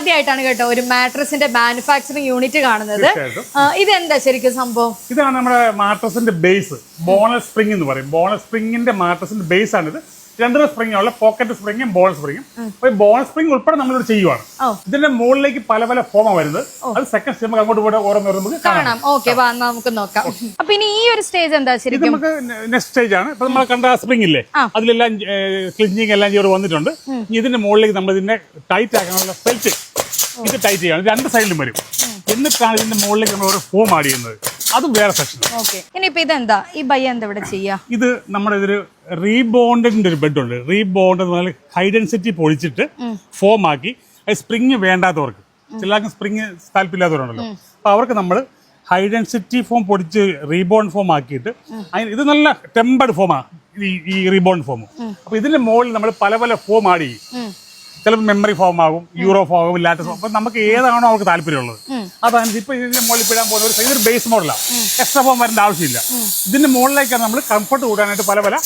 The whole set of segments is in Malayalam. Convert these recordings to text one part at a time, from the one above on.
ആദ്യമായിട്ടാണ് കേട്ടോ ഒരു മാട്രസിന്റെ മാനുഫാക്ചറിങ് യൂണിറ്റ് കാണുന്നത്. ഇതെന്താ ശരിക്കും സംഭവം? ഇതാണ് നമ്മുടെ മാട്രസിന്റെ ബേസ് ബോണസ് സ്പ്രിംഗ് എന്ന് പറയും. ബോണസ് സ്പ്രിംഗിന്റെ മാട്രസിന്റെ ബേസ് ആണിത്. രണ്ടര സ്പ്രിംഗ് ഉള്ള പോക്കറ്റ് സ്പ്രിംഗും ബോൾ സ്പ്രിംഗും. അപ്പോൾ ഈ സ്പ്രിങ് സ്പ്രിംഗ് ഉൾപ്പെടെ നമ്മളിവിടെ ചെയ്യുവാണ്. ഇതിന്റെ മുകളിലേക്ക് പല പല ഫോമ വരുന്നത്. അത് സെക്കൻഡ് സ്റ്റെപ്പ് നമുക്ക് അങ്ങോട്ട് പോയിട്ട് ഓരോന്ന് നമുക്ക് കാണാം. ഓക്കെ നമുക്ക് നോക്കാം. അപ്പൊ ഇനി ഈ ഒരു സ്റ്റേജ് എന്താ ശരിക്കും? നമുക്ക് നെക്സ്റ്റ് സ്റ്റേജ് ആണ്. ഇപ്പൊ നമ്മൾ കണ്ട സ്പ്രിംഗ് ഇല്ലേ. അതിലെല്ലാം ക്ലിഞ്ചിങ് എല്ലാം ചെയ്ത് വന്നിട്ടുണ്ട്. ഇതിന്റെ മുകളിലേക്ക് നമ്മൾ ഇതിനെ ടൈറ്റ് ആക്കാനുള്ള ബെൽറ്റ് ഇത് ടൈറ്റ് ചെയ്യണം. രണ്ട് സൈഡിലും വരും. എന്നിട്ടാണ് ഇതിന്റെ മുകളിലേക്ക് നമ്മൾ ഒരു ഫോം ആഡ് ചെയ്യുന്നത്. അതും വേറെ സെക്ഷൻ ഇനിയിപ്പൊ ഇതെന്താ? ഈ ബയ്യ എന്താ ഇവിടെ ചെയ്യാ? ഇത് നമ്മുടെ ഇതൊരു റീബോണ്ടിന്റെ ഒരു ബെഡ് ഉണ്ട്. റീബോണ്ട് എന്ന് പറഞ്ഞാൽ ഹൈ ഡെൻസിറ്റി പൊളിച്ചിട്ട് ഫോം ആക്കി അത് സ്പ്രിങ് വേണ്ടാത്തവർക്ക്. ചിലർക്ക് സ്പ്രിങ് താല്പര്യമില്ലാത്തവരുണ്ടല്ലോ. അപ്പൊ അവർക്ക് നമ്മൾ ഹൈ ഡെൻസിറ്റി ഫോം പൊടിച്ച് റീബോൺ ഫോം ആക്കിയിട്ട് അതിന് ഇത് നല്ല ടെമ്പർഡ് ഫോമാണ് ഈ ഈ റീബോൺ ഫോം അപ്പൊ ഇതിന്റെ മുകളിൽ നമ്മൾ പല പല ഫോം ആഡ് ചെയ്യും. ചിലപ്പോൾ മെമ്മറി ഫോം ആകും യൂറോ ഫോം ഇല്ലാത്ത ഫോം അപ്പൊ നമുക്ക് ഏതാണോ അവർക്ക് താല്പര്യമുള്ളത്. അതനുസരിച്ച് ഇപ്പൊ ഇതിന്റെ മുകളിൽ ഇടാൻ പോകുന്ന ഒരു ഇതൊരു ബേസ് മോഡലാണ് എക്സ്ട്രാ ഫോം വരേണ്ട ആവശ്യമില്ല. ഇതിന്റെ മുകളിലേക്കാണ് നമ്മൾ കംഫർട്ട് കൂടാനായിട്ട് പല പല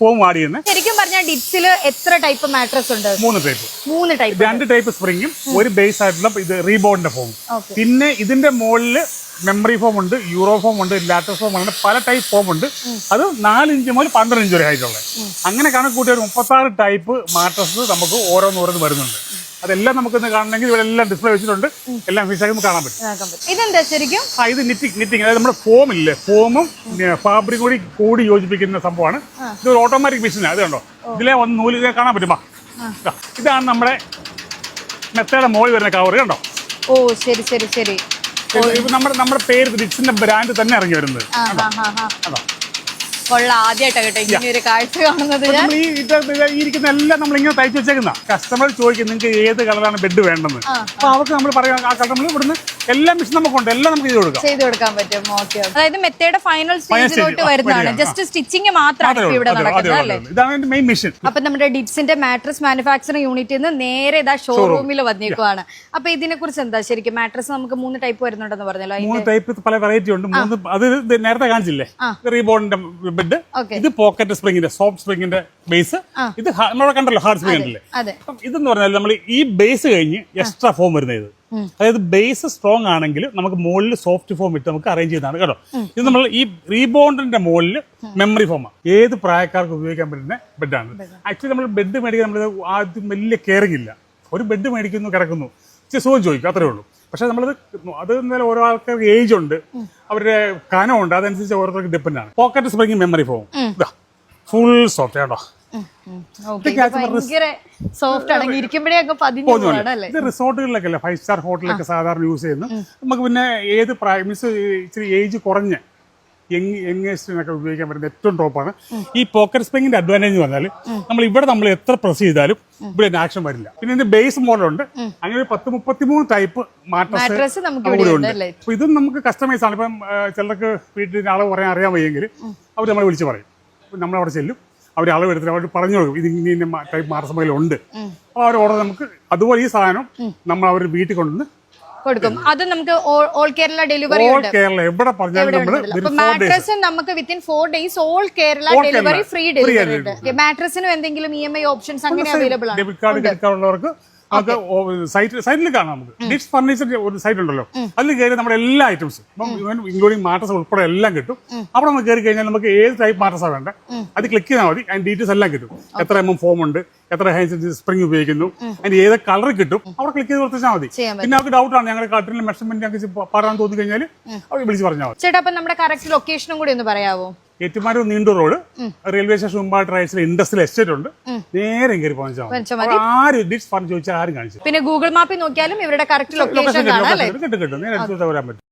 ഫോം ആഡ് ചെയ്യുന്നത് ശരിക്കും പറഞ്ഞാൽ ഡിപ്സിൽ എത്ര ടൈപ്പ് മാട്രസ് ഉണ്ട്? മൂന്ന് ടൈപ്പ് മൂന്ന് ടൈപ്പ് രണ്ട് ടൈപ്പ് സ്പ്രിംഗും ഒരു ബേസ് ആയിട്ടുള്ള ഇത് റീബോണ്ടിന്റെ ഫോം പിന്നെ ഇതിന്റെ മുകളിൽ മെമ്മറി ഫോം ഉണ്ട് യൂറോ ഫോം ഉണ്ട് ലാറ്റസ് ഫോം ഉണ്ട് പല ടൈപ്പ് ഫോം ഉണ്ട്. അത് നാല് ഇഞ്ച് മുതൽ പന്ത്രണ്ട് ഇഞ്ച് വരെ ആയിട്ടുള്ളത് അങ്ങനെ കണക്ക് കൂട്ടിയ ഒരു മുപ്പത്താറ് ടൈപ്പ് മാട്രസ് നമുക്ക് ഓരോന്നോരോന്ന് വരുന്നുണ്ട്. അതെല്ലാം നമുക്ക് ഇന്ന് കാണണമെങ്കിൽ ഇവിടെ എല്ലാം ഡിസ്പ്ലേ വെച്ചിട്ടുണ്ട് എല്ലാം ഫിഷാക്കി നമുക്ക് കാണാൻ പറ്റും. ഇതെന്താ ശരിക്കും? ആ ഇത് നിറ്റിംഗ് നിറ്റിങ് അതായത് നമ്മുടെ ഫോം ഇല്ലേ? ഫോമും ഫാബ്രിക് കൂടി കൂടി യോജിപ്പിക്കുന്ന സംഭവമാണ്. ഇത് ഒരു ഓട്ടോമാറ്റിക് മെഷീനാണ് ഇത് കണ്ടോ? ഇതിലെ ഒന്ന് നൂൽ കാണാൻ പറ്റും. ഇതാ, ഇതാണ് നമ്മുടെ മെത്തയുടെ മോളി വരുന്ന കവർ കണ്ടോ? ഓ ശരി ശരി ശരി. നമ്മുടെ നമ്മുടെ പേര് റിച്ചിന്റെ ബ്രാൻഡ് തന്നെ ഇറങ്ങി വരുന്നത്. അതാ കൊള്ളാം കേട്ടോ ഇങ്ങനെ ഒരു കാഴ്ച കാണുന്നത് ഞാൻ. നമ്മൾ ഈ ഇത് ഇത് ഈ ഇരിക്കുന്ന എല്ലാം നമ്മൾ ഇങ്ങനെ തയ്ച്ചു വെച്ചേക്കുന്ന കസ്റ്റമർ ചോദിക്കും നിങ്ങൾക്ക് ഏത് കളറാണ് ബെഡ് വേണ്ടെന്ന്? അപ്പൊ അവർക്ക് നമ്മൾ പറയാം ആ കളർ നമ്മൾ ഇവിടുന്ന് എല്ലാ മിഷൻ നമുക്കുണ്ട്. എല്ലാം നമുക്ക് ചെയ്ത് കൊടുക്കാം. ചെയ്ത് കൊടുക്കാൻ പറ്റും. ഓക്കെ അതായത് മെത്തേഡ് ഫൈനൽ സ്റ്റേജിലോട്ട് വരുന്നതാണ്. ജസ്റ്റ് സ്റ്റിച്ചിങ് മാത്രമാണ് ഇവിടെ നടക്കുന്നത് അല്ലേ? ഇതാണ് മെയിൻ മിഷൻ അപ്പൊ നമ്മുടെ ഡിറ്റ്സിന്റെ മാട്രസ് മാനുഫാക്ചറിംഗ് യൂണിറ്റിൽ നിന്ന് നേരെ ഇതാ ഷോറൂമിൽ വന്നേക്കുവാണ്. അപ്പൊ ഇതിനെ കുറിച്ച് എന്താ ശരിക്കും? മാട്രസ് നമുക്ക് മൂന്ന് ടൈപ്പ് വരുന്നുണ്ടെന്ന് പറഞ്ഞല്ലോ മൂന്ന് ടൈപ്പ് പല വെറൈറ്റി ഉണ്ട്. മൂന്ന് അത് നേരത്തെ കാണിച്ചില്ലേ. റീബോണിന്റെ ബെഡ് ഇത് പോക്കറ്റ് സ്പ്രിംഗിന്റെ സോഫ്റ്റ് സ്പ്രിംഗിന്റെ ബേസ് ഇത് നമ്മളെ കണ്ടല്ലോ ഹാർഡ് സ്പ്രിങ് അപ്പം ഇതെന്ന് പറഞ്ഞാൽ നമ്മൾ ഈ ബേസ് കഴിഞ്ഞ് എക്സ്ട്രാ ഫോം വരുന്നത് അതായത് ബേസ് സ്ട്രോങ് ആണെങ്കിൽ നമുക്ക് മുകളിൽ സോഫ്റ്റ് ഫോം ഇട്ട് നമുക്ക് അറേഞ്ച് ചെയ്യുന്നതാണ് കേട്ടോ. ഇത് നമ്മൾ ഈ റീബോണ്ടിന്റെ മുകളിൽ മെമ്മറി ഫോം ഏത് പ്രായക്കാർക്ക് ഉപയോഗിക്കാൻ പറ്റുന്ന ബെഡാണ് ആക്ച്വലി നമ്മൾ ബെഡ് മേടിക്കാൻ നമ്മൾ ആദ്യം വലിയ കെയറിംഗ് ഇല്ല. ഒരു ബെഡ് മേടിക്കുന്നു കിടക്കുന്നു. സുഖം ചോദിക്കും അത്രേ ഉള്ളൂ. പക്ഷെ നമ്മളത് അത് എന്നാലും ഓരോ ആൾക്കാർക്ക് ഏജ് ഉണ്ട്. അവരുടെ കനമുണ്ട് അതനുസരിച്ച് ഓരോരുത്തർക്ക് ഡിപ്പെൻഡ് ആണ്. Pocket spring memory foam full soft കേട്ടോ. സോഫ്റ്റ് ആണ് ഇത് റിസോർട്ടുകളിലൊക്കെ അല്ലേ ഫൈവ് സ്റ്റാർ ഹോട്ടലൊക്കെ സാധാരണ യൂസ് ചെയ്യുന്നു നമുക്ക് പിന്നെ ഏത് പ്രായം മീൻസ് ഇച്ചിരി ഏജ് കുറഞ്ഞ യങ് യങ്ങേസ്റ്റിനൊക്കെ ഉപയോഗിക്കാൻ പറ്റുന്ന ഏറ്റവും ടോപ്പാണ് ഈ പോക്കറ്റ് സ്പ്രിങ്ങിന്റെ അഡ്വാന്റേജ് എന്ന് പറഞ്ഞാൽ നമ്മൾ ഇവിടെ നമ്മൾ എത്ര പ്രസ് ചെയ്താലും ഇവിടെ ആക്ഷൻ വരില്ല. പിന്നെ ഇതിന്റെ ബേസ് മോഡലുണ്ട് അങ്ങനെ ഒരു പത്ത് മുപ്പത്തിമൂന്ന് ടൈപ്പ് മാട്രസ് ഇവിടെ ഉണ്ട് ഉണ്ട്. അപ്പൊ ഇതും നമുക്ക് കസ്റ്റമൈസ് ആണ്. ഇപ്പം ചിലർക്ക് വീട്ടിൽ ആളെ പറയാൻ അറിയാൻ വയ്യെങ്കിൽ അവർ നമ്മളെ വിളിച്ച് പറയും. നമ്മൾ അവിടെ ചെല്ലും. അവർ അളവ് എടുത്തിട്ട് അവർ പറഞ്ഞു കൊടുക്കും ഇത് ഇന്ന ടൈപ്പ് മാർസമയിൽ ഉണ്ട് അപ്പോൾ അവർ ഓർഡർ നമുക്ക് അതുപോലെ ഈ സാധനം നമ്മൾ അവർ വീട്ടിൽ കൊണ്ടുവന്ന് കൊടുക്കും. അത് നമുക്ക് all Kerala delivery all Kerala എവിടെ പറഞ്ഞാലും നമ്മൾ മാട്രസ് നമുക്ക് within four days all Kerala delivery free delivery ഉണ്ട്. മാട്രസിനും എന്തെങ്കിലും ഇ എം ഐ ഓപ്ഷൻസ് അങ്ങനെ അവൈലബിൾ ആണ്. ഡെബിറ്റ് കാർഡ് ക്രെഡിറ്റ് ഉള്ളവർക്ക് സൈറ്റ് സൈറ്റിൽ കാണാം നമുക്ക്. ഡിഷ് ഫർണിച്ചർ ഒരു സൈറ്റ് ഉണ്ടല്ലോ. അതിൽ കയറി നമ്മുടെ എല്ലാ ഐറ്റംസും ഇൻക്ലൂഡിംഗ് മാട്രസ് ഉൾപ്പെടെ എല്ലാം കിട്ടും. അവിടെ നമ്മൾ കയറി കഴിഞ്ഞാൽ നമുക്ക് ഏത് ടൈപ്പ് മാട്രസാണ് വേണ്ട? അത് ക്ലിക്ക് ചെയ്താൽ മതി. അതിന്റെ ഡീറ്റെയിൽസ് എല്ലാം കിട്ടും. എത്ര എം എം ഫോം ഉണ്ട് എത്ര ഹൈൻസ് സ്പ്രിംഗ് ഉപയോഗിക്കുന്നു അതിന്റെ ഏത് കളർ കിട്ടും അവിടെ ക്ലിക്ക് ചെയ്ത് കൊടുത്താൽ മതി. പിന്നെ അവർക്ക് ഡൗട്ട് ആണ്. ഞങ്ങളുടെ കാട്ടിലെ മെഷർമെന്റ് ഞങ്ങൾക്ക് പറയാൻ തോന്നി കഴിഞ്ഞാൽ വിളിച്ച് പറഞ്ഞാൽ മതി. ചേട്ടാ അപ്പൊ നമ്മുടെ കറക്റ്റ് ലൊക്കേഷനും കൂടി ഒന്ന് പറയാവോ? Ettumanoor Neendoor road railway station മുമ്പായിട്ട് റൈറ്റ്സിൽ ഇൻഡസ്ട്രിയൽ എസ്റ്റേറ്റ് ഉണ്ട്. നേരെ കയറി പോകാൻ ആരും ഡിഷ് പറഞ്ഞു ചോദിച്ചാൽ ആരും കാണിച്ചു പിന്നെ ഗൂഗിൾ മാപ്പിൽ നോക്കിയാലും ഇവരുടെ കറക്റ്റ് ലൊക്കേഷൻ കിട്ടും നേരെ വരാൻ പറ്റും.